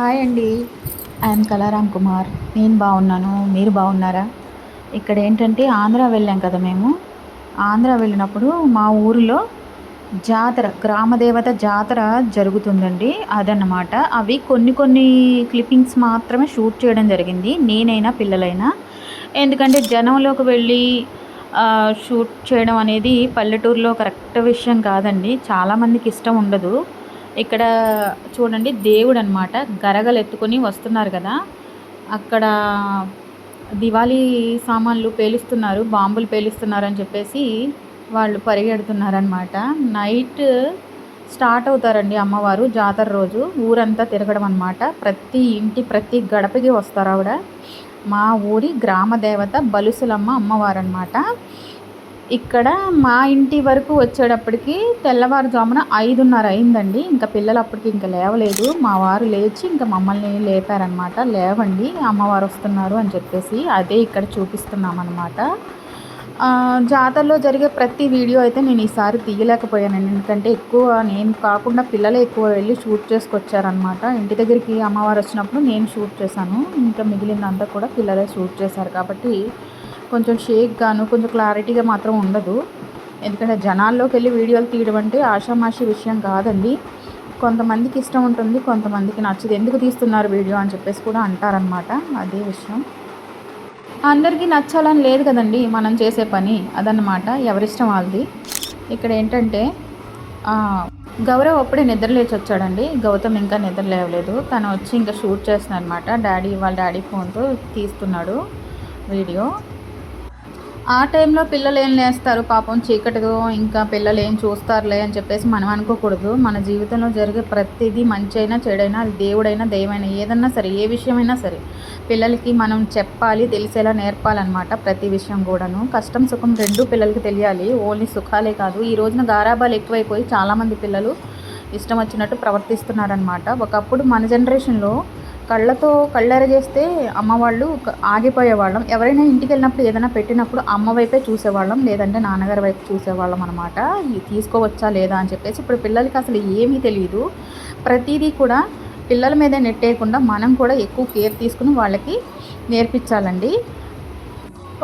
Hi అండి. I'm కళారామ్ Kumar నేను బాగున్నాను. మీరు బాగున్నారా? ఇక్కడ ఏంటంటే ఆంధ్ర వెళ్ళాం కదా మేము. ఆంధ్ర వెళ్ళినప్పుడు మా ఊరిలో జాతర గ్రామదేవత జాతర జరుగుతుందండి. అదన్నమాట. అవి కొన్ని కొన్ని క్లిప్పింగ్స్ మాత్రమే షూట్ చేయడం జరిగింది. నేనైనా పిల్లలైనా. ఎందుకంటే జనంలోకి వెళ్ళి షూట్ చేయడం అనేది పల్లెటూరులో కరెక్ట్ విషయం కాదండి. చాలామందికి ఇష్టం ఉండదు. ఇక్కడ చూడండి దేవుడు అనమాట గరగలు ఎత్తుకొని వస్తున్నారు కదా. అక్కడ దివాళీ సామాన్లు పేలుస్తున్నారు బాంబులు పేలుస్తున్నారు అని చెప్పేసి వాళ్ళు పరిగెడుతున్నారనమాట నైట్ స్టార్ట్ అవుతారండి అమ్మవారు జాతర రోజు. ఊరంతా తిరగడం అనమాట ప్రతి ఇంటి ప్రతి గడపకి వస్తారు ఆవిడ. మా ఊరి గ్రామ దేవత బలుసులమ్మ అమ్మవారు అనమాట ఇక్కడ మా ఇంటి వరకు వచ్చేటప్పటికి తెల్లవారుజామున ఐదున్నర అయిందండి. ఇంకా పిల్లలు అప్పటికి ఇంకా లేవలేదు. మా వారు లేచి ఇంకా మమ్మల్ని లేపారనమాట లేవండి అమ్మవారు వస్తున్నారు అని చెప్పేసి అదే ఇక్కడ చూపిస్తున్నాం అనమాట జాతరలో జరిగే ప్రతి వీడియో అయితే నేను ఈసారి తీయలేకపోయానండి. ఎందుకంటే ఎక్కువ నేను కాకుండా పిల్లలే ఎక్కువ వెళ్ళి షూట్ చేసుకొచ్చారనమాట ఇంటి దగ్గరికి అమ్మవారు వచ్చినప్పుడు నేను షూట్ చేశాను. ఇంకా మిగిలిందంతా కూడా పిల్లలే షూట్ చేశారు కాబట్టి కొంచెం షేక్ గాను కొంచెం క్లారిటీగా మాత్రం ఉండదు. ఎందుకంటే జనాల్లోకి వెళ్ళి వీడియోలు తీయడం అంటే ఆషామాషి విషయం కాదండి. కొంతమందికి ఇష్టం ఉంటుంది కొంతమందికి నచ్చదు. ఎందుకు తీస్తున్నారు వీడియో అని చెప్పేసి కూడా అంటారనమాట అదే విషయం. అందరికీ నచ్చాలని లేదు కదండి మనం చేసే పని. అదన్నమాట. ఎవరిష్టం వాళ్ళది. ఇక్కడ ఏంటంటే గౌరవ్ అప్పుడే నిద్ర లేచి వచ్చాడండి. గౌతమ్ ఇంకా నిద్ర లేవలేదు. తను వచ్చి ఇంకా షూట్ చేస్తున్నాడు అనమాట డాడీ వాళ్ళ డాడీ ఫోన్తో తీస్తున్నాడు వీడియో. ఆ టైంలో పిల్లలు ఏం లేస్తారు పాపం చీకటితో ఇంకా పిల్లలు ఏం చూస్తారులే అని చెప్పేసి మనం అనుకోకూడదు. మన జీవితంలో జరిగే ప్రతిదీ మంచి అయినా చెడైనా అది దేవుడైనా దైవమైనా ఏదన్నా సరే ఏ విషయమైనా సరే పిల్లలకి మనం చెప్పాలి తెలిసేలా నేర్పాలన్నమాట ప్రతి విషయం కూడాను. కష్టం సుఖం రెండు పిల్లలకి తెలియాలి. ఓన్లీ సుఖాలే కాదు. ఈ రోజున గారాబాలు ఎక్కువైపోయి చాలామంది పిల్లలు ఇష్టం వచ్చినట్టు ప్రవర్తిస్తున్నారనమాట ఒకప్పుడు మన జనరేషన్లో కళ్ళతో కళ్ళెర చేస్తే అమ్మవాళ్ళు ఆగిపోయేవాళ్ళం. ఎవరైనా ఇంటికి వెళ్ళినప్పుడు ఏదైనా పెట్టినప్పుడు అమ్మ వైపే చూసేవాళ్ళం లేదంటే నాన్నగారి వైపు చూసేవాళ్ళం అనమాట తీసుకోవచ్చా లేదా అని చెప్పేసి ఇప్పుడు పిల్లలకి అసలు ఏమీ తెలియదు ప్రతిదీ కూడా పిల్లల మీద నెట్టేయకుండా మనం కూడా ఎక్కువ కేర్ తీసుకుని వాళ్ళకి నేర్పించాలండి.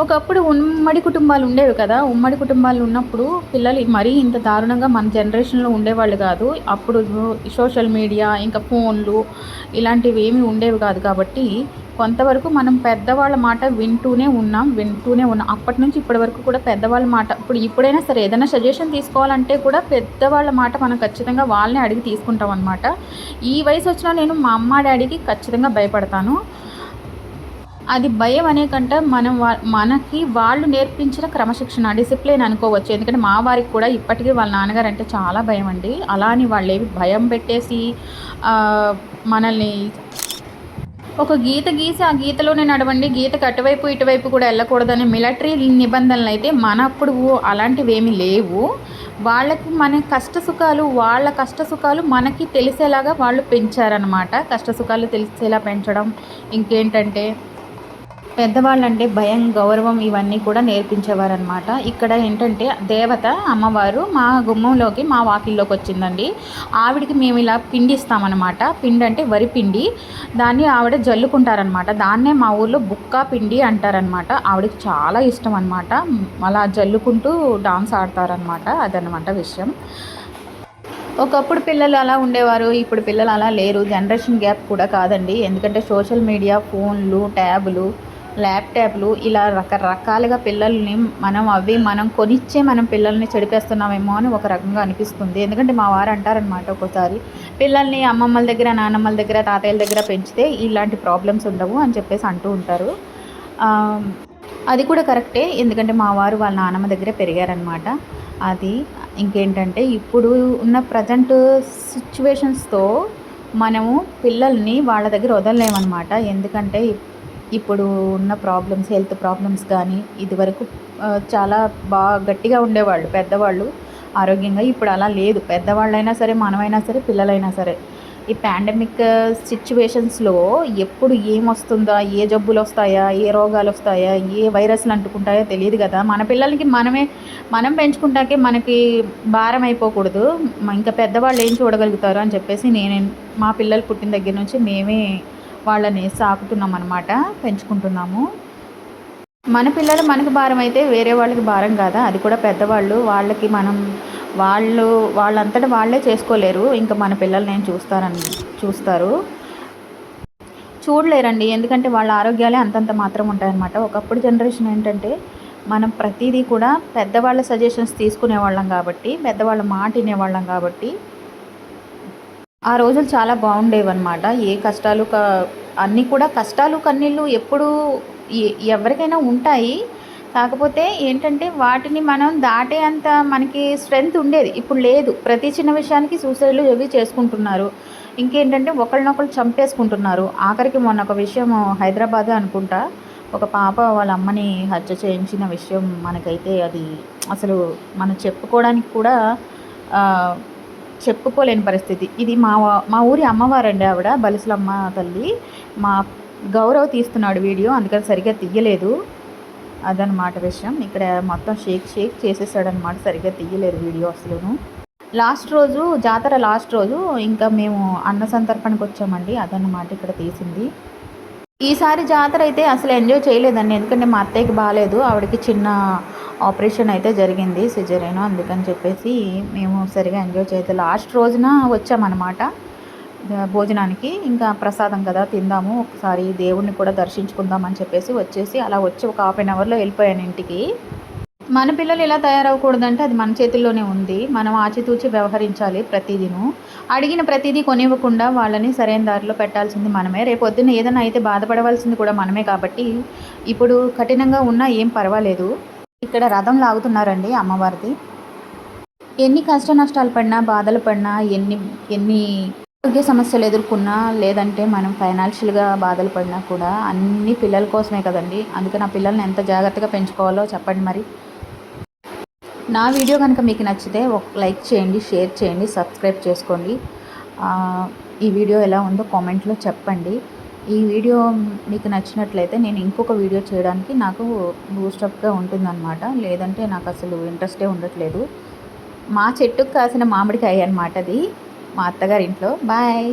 ఒకప్పుడు ఉమ్మడి కుటుంబాలు ఉండేవి కదా. ఉమ్మడి కుటుంబాలు ఉన్నప్పుడు పిల్లలు మరీ ఇంత దారుణంగా మన జనరేషన్లో ఉండేవాళ్ళు కాదు. అప్పుడు సోషల్ మీడియా ఇంకా ఫోన్లు ఇలాంటివి ఏమీ ఉండేవి కాదు కాబట్టి కొంతవరకు మనం పెద్దవాళ్ళ మాట వింటూనే ఉన్నాం వింటూనే ఉన్నాం. అప్పటి నుంచి ఇప్పటి వరకు కూడా పెద్దవాళ్ళ మాట ఇప్పుడు ఇప్పుడైనా సరే ఏదైనా సజెషన్ తీసుకోవాలంటే కూడా పెద్దవాళ్ళ మాట మనం ఖచ్చితంగా వాళ్ళని అడిగి తీసుకుంటాం అనమాట ఈ వయసు వచ్చినా నేను మా అమ్మ డాడీకి ఖచ్చితంగా భయపడతాను. అది భయం అనే కంటే మనం మనకి వాళ్ళు నేర్పించిన క్రమశిక్షణ డిసిప్లిన్ అనుకోవచ్చు. ఎందుకంటే మా వారికి కూడా ఇప్పటికీ వాళ్ళ నాన్నగారు అంటే చాలా భయం అండి. అలా అని వాళ్ళు ఏవి భయం పెట్టేసి మనల్ని ఒక గీత గీసి ఆ గీతలోనే నడవండి. గీతకు అటువైపు ఇటువైపు కూడా వెళ్ళకూడదని మిలిటరీ నిబంధనలు అయితే మనప్పుడు అలాంటివి ఏమీ లేవు. వాళ్ళకి మన కష్ట సుఖాలు వాళ్ళ కష్ట సుఖాలు మనకి తెలిసేలాగా వాళ్ళు పెంచారనమాట. కష్ట సుఖాలు తెలిసేలా పెంచడం ఇంకేంటంటే పెద్దవాళ్ళంటే భయం గౌరవం ఇవన్నీ కూడా నేర్పించేవారనమాట ఇక్కడ ఏంటంటే దేవత అమ్మవారు మా గుమ్మంలోకి మా వాకిల్లోకి వచ్చిందండి. ఆవిడికి మేము ఇలా పిండి ఇస్తామన్నమాట. పిండి అంటే వరి పిండి. దాన్ని ఆవిడ జల్లుకుంటారనమాట దాన్నే మా ఊర్లో బుక్కా పిండి అంటారనమాట ఆవిడకి చాలా ఇష్టం అనమాట అలా జల్లుకుంటూ డాన్స్ ఆడతారనమాట అదనమాట విషయం. ఒకప్పుడు పిల్లలు అలా ఉండేవారు ఇప్పుడు పిల్లలు అలా లేరు. జనరేషన్ గ్యాప్ కూడా కాదండి. ఎందుకంటే సోషల్ మీడియా ఫోన్లు ట్యాబ్లు ల్యాప్టాప్లు ఇలా రకరకాలుగా పిల్లల్ని మనం అవి మనం కొనిచ్చే మనం పిల్లల్ని చెడిపేస్తున్నామేమో అని ఒక రకంగా అనిపిస్తుంది. ఎందుకంటే మా వారు అంటారనమాట ఒకసారి పిల్లల్ని అమ్మమ్మల దగ్గర నాన్నమ్మల దగ్గర తాతయ్యల దగ్గర పెంచితే ఇలాంటి ప్రాబ్లమ్స్ ఉండవు అని చెప్పేసి అంటూ ఉంటారు. అది కూడా కరెక్టే. ఎందుకంటే మా వారు వాళ్ళ నాన్నమ్మ దగ్గర పెరిగారనమాట అది ఇంకేంటంటే ఇప్పుడు ఉన్న ప్రజెంట్ సిచ్యువేషన్స్తో మనము పిల్లల్ని వాళ్ళ దగ్గర వదలలేమన్నమాట. ఎందుకంటే ఇప్పుడు ఉన్న ప్రాబ్లమ్స్ హెల్త్ ప్రాబ్లమ్స్ కానీ ఇదివరకు చాలా బాగా గట్టిగా ఉండేవాళ్ళు పెద్దవాళ్ళు ఆరోగ్యంగా ఇప్పుడు అలా లేదు. పెద్దవాళ్ళైనా సరే మనమైనా సరే పిల్లలైనా సరే ఈ పాండమిక్ సిచ్యువేషన్స్లో ఎప్పుడు ఏమొస్తుందా ఏ జబ్బులు వస్తాయా ఏ రోగాలు వస్తాయా ఏ వైరస్లు అంటుకుంటాయో తెలియదు కదా. మన పిల్లలకి మనమే మనం పెంచుకుంటాకే మనకి భారం అయిపోకూడదు. ఇంకా పెద్దవాళ్ళు ఏం చూడగలుగుతారు అని చెప్పేసి నేను మా పిల్లలు పుట్టిన దగ్గర నుంచి మేమే వాళ్ళని సాకుతున్నాం అనమాట పెంచుకుంటున్నాము. మన పిల్లలు మనకు భారం అయితే వేరే వాళ్ళకి భారం కాదా? అది కూడా పెద్దవాళ్ళు వాళ్ళకి మనం వాళ్ళు వాళ్ళంతటా వాళ్ళే చేసుకోలేరు. ఇంకా మన పిల్లలు నేను చూస్తారని చూస్తారు. చూడలేరండి. ఎందుకంటే వాళ్ళ ఆరోగ్యాలే అంతంత మాత్రం ఉంటాయన్నమాట. ఒకప్పుడు జనరేషన్ ఏంటంటే మనం ప్రతిదీ కూడా పెద్దవాళ్ళ సజెషన్స్ తీసుకునేవాళ్ళం కాబట్టి పెద్దవాళ్ళ మాట వినేవాళ్ళం కాబట్టి ఆ రోజులు చాలా బాగుండేవి అనమాట ఏ కష్టాలు క అన్నీ కూడా కష్టాలు కన్నీళ్ళు ఎప్పుడు ఎవరికైనా ఉంటాయి. కాకపోతే ఏంటంటే వాటిని మనం దాటే అంత మనకి స్ట్రెంగ్త్ ఉండేది. ఇప్పుడు లేదు. ప్రతి చిన్న విషయానికి సూసైడ్లు ఇవి చేసుకుంటున్నారు. ఇంకేంటంటే ఒకళ్ళనొకళ్ళు చంపేసుకుంటున్నారు. ఆఖరికి మొన్న ఒక విషయం హైదరాబాదే అనుకుంటా. ఒక పాప వాళ్ళ అమ్మని హత్య చేయించిన విషయం మనకైతే అది అసలు మనం చెప్పుకోవడానికి కూడా చెప్పుకోలేని పరిస్థితి. ఇది మా మా ఊరి అమ్మవారండి ఆవిడ బలిసలమ్మ తల్లి. మా గౌరవ్ తీస్తున్నాడు వీడియో అందుకని సరిగ్గా తీయలేదు. అదనమాట విషయం. ఇక్కడ మొత్తం షేక్ షేక్ చేసేసాడనమాట సరిగ్గా తీయలేదు వీడియో అసలును. లాస్ట్ రోజు జాతర లాస్ట్ రోజు ఇంకా మేము అన్న సంతర్పణకు వచ్చామండి. అదన్నమాట ఇక్కడ తీసింది. ఈసారి జాతర అయితే అసలు ఎంజాయ్ చేయలేదండి. ఎందుకంటే మా అత్తయ్యకి బాగాలేదు ఆవిడకి చిన్న ఆపరేషన్ అయితే జరిగింది సిజరేను అందుకని చెప్పేసి మేము సరిగా ఎంజాయ్ చేయలేదు. లాస్ట్ రోజున వచ్చామన్నమాట. భోజనానికి ఇంకా ప్రసాదం కదా తిందాము ఒకసారి దేవుణ్ణి కూడా దర్శించుకుందాం అని చెప్పేసి వచ్చేసి అలా వచ్చి ఒక హాఫ్ అన్ అవర్లో వెళ్ళిపోయాను ఇంటికి. మన పిల్లలు ఎలా తయారవ్వకూడదంటే అది మన చేతుల్లోనే ఉంది. మనం ఆచితూచి వ్యవహరించాలి ప్రతిదీను. అడిగిన ప్రతిదీ కొనివ్వకుండా వాళ్ళని సరైన దారిలో పెట్టాల్సింది మనమే. రేపు పొద్దున్న ఏదైనా అయితే బాధపడవలసింది కూడా మనమే కాబట్టి ఇప్పుడు కఠినంగా ఉన్నా ఏం పర్వాలేదు. ఇక్కడ రథం లాగుతున్నారండి అమ్మవారిది. ఎన్ని కష్ట నష్టాలు పడినా బాధలు పడినా ఎన్ని ఎన్ని ఆరోగ్య సమస్యలు ఎదుర్కొన్నా లేదంటే మనం ఫైనాన్షియల్గా బాధలు పడినా కూడా అన్ని పిల్లల కోసమే కదండి. అందుకే నా పిల్లల్ని ఎంత జాగ్రత్తగా పెంచుకోవాలో చెప్పండి మరి. నా వీడియో కనుక మీకు నచ్చితే ఒక లైక్ చేయండి షేర్ చేయండి సబ్స్క్రైబ్ చేసుకోండి. ఈ వీడియో ఎలా ఉందో కామెంట్లో చెప్పండి. ఈ వీడియో మీకు నచ్చినట్లయితే నేను ఇంకొక వీడియో చేయడానికి నాకు బూస్టప్గా ఉంటుందన్నమాట. లేదంటే నాకు అసలు ఇంట్రెస్టే ఉండట్లేదు. మా చెట్టుకు కాసిన మామిడికాయ అన్నమాట అది. మా అత్తగారి ఇంట్లో బాయ్!